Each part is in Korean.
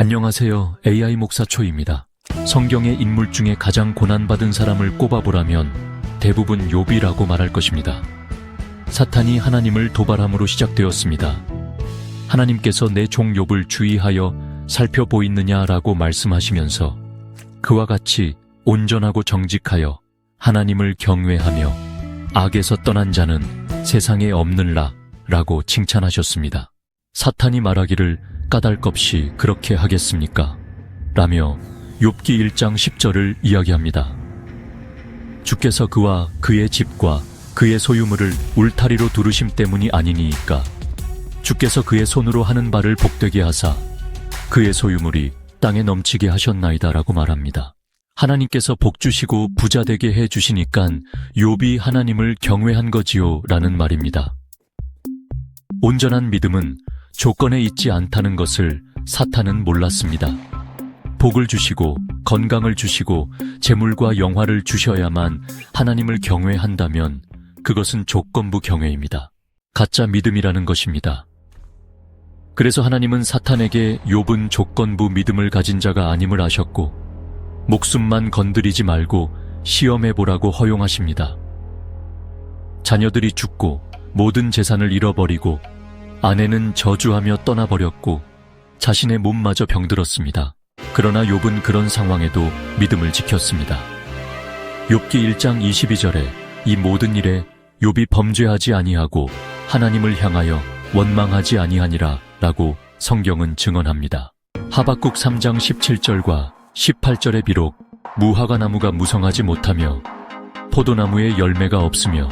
안녕하세요. AI 목사 초입니다. 성경의 인물 중에 가장 고난받은 사람을 꼽아보라면 대부분 욥이라고 말할 것입니다. 사탄이 하나님을 도발함으로 시작되었습니다. 하나님께서 내 종 욥을 주의하여 살펴보이느냐라고 말씀하시면서 그와 같이 온전하고 정직하여 하나님을 경외하며 악에서 떠난 자는 세상에 없는라 라고 칭찬하셨습니다. 사탄이 말하기를 까닭없이 그렇게 하겠습니까? 라며 욥기 1장 10절을 이야기합니다. 주께서 그와 그의 집과 그의 소유물을 울타리로 두르심 때문이 아니니이까 주께서 그의 손으로 하는 바를 복되게 하사 그의 소유물이 땅에 넘치게 하셨나이다라고 말합니다. 하나님께서 복 주시고 부자 되게 해 주시니깐 욥이 하나님을 경외한 거지요라는 말입니다. 온전한 믿음은 조건에 있지 않다는 것을 사탄은 몰랐습니다. 복을 주시고 건강을 주시고 재물과 영화를 주셔야만 하나님을 경외한다면 그것은 조건부 경외입니다. 가짜 믿음이라는 것입니다. 그래서 하나님은 사탄에게 욥은 조건부 믿음을 가진 자가 아님을 아셨고 목숨만 건드리지 말고 시험해 보라고 허용하십니다. 자녀들이 죽고 모든 재산을 잃어버리고 아내는 저주하며 떠나버렸고 자신의 몸마저 병들었습니다. 그러나 욥은 그런 상황에도 믿음을 지켰습니다. 욥기 1장 22절에 이 모든 일에 욥이 범죄하지 아니하고 하나님을 향하여 원망하지 아니하니라 라고 성경은 증언합니다. 하박국 3장 17절과 18절에 비록 무화과 나무가 무성하지 못하며 포도나무에 열매가 없으며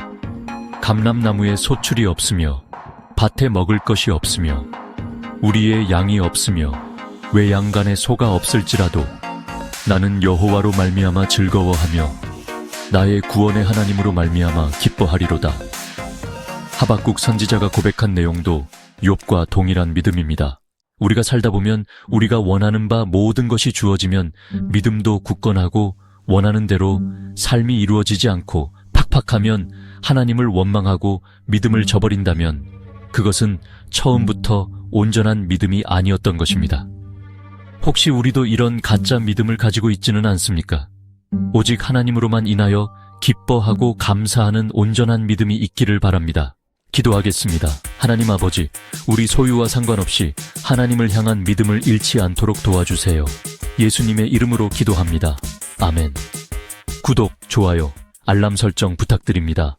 감람나무에 소출이 없으며 밭에 먹을 것이 없으며 우리의 양이 없으며 외양간에 소가 없을지라도 나는 여호와로 말미암아 즐거워하며 나의 구원의 하나님으로 말미암아 기뻐하리로다. 하박국 선지자가 고백한 내용도 욥과 동일한 믿음입니다. 우리가 살다 보면 우리가 원하는 바 모든 것이 주어지면 믿음도 굳건하고 원하는 대로 삶이 이루어지지 않고 팍팍하면 하나님을 원망하고 믿음을 저버린다면 그것은 처음부터 온전한 믿음이 아니었던 것입니다. 혹시 우리도 이런 가짜 믿음을 가지고 있지는 않습니까? 오직 하나님으로만 인하여 기뻐하고 감사하는 온전한 믿음이 있기를 바랍니다. 기도하겠습니다. 하나님 아버지, 우리 소유와 상관없이 하나님을 향한 믿음을 잃지 않도록 도와주세요. 예수님의 이름으로 기도합니다. 아멘. 구독, 좋아요, 알람 설정 부탁드립니다.